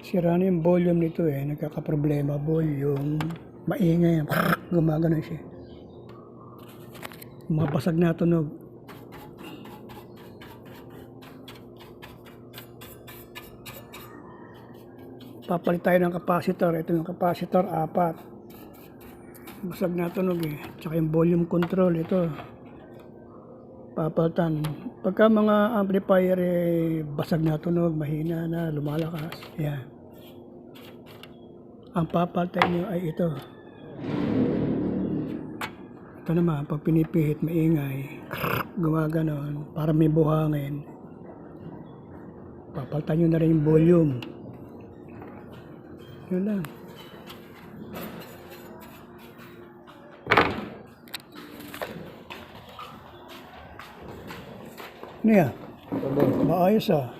Sira na yung volume nito eh. Nagkakaproblema. Volume. Maingay. Gumagano siya. Mapasag na tunog. Papalit tayo ng capacitor. Ito yung capacitor, apat. Basag na tunog eh. Tsaka yung volume control, ito. Papalitan. Pagka mga amplifier eh, basag na tunog, mahina na, lumalakas. Yan. Ang papalitan nyo ay ito. Ito naman, pag pinipihit, maingay. Gumaganon, para may buhangin. Papalitan nyo na rin yung volume. Yun lang. Ano yan? Maayos ah.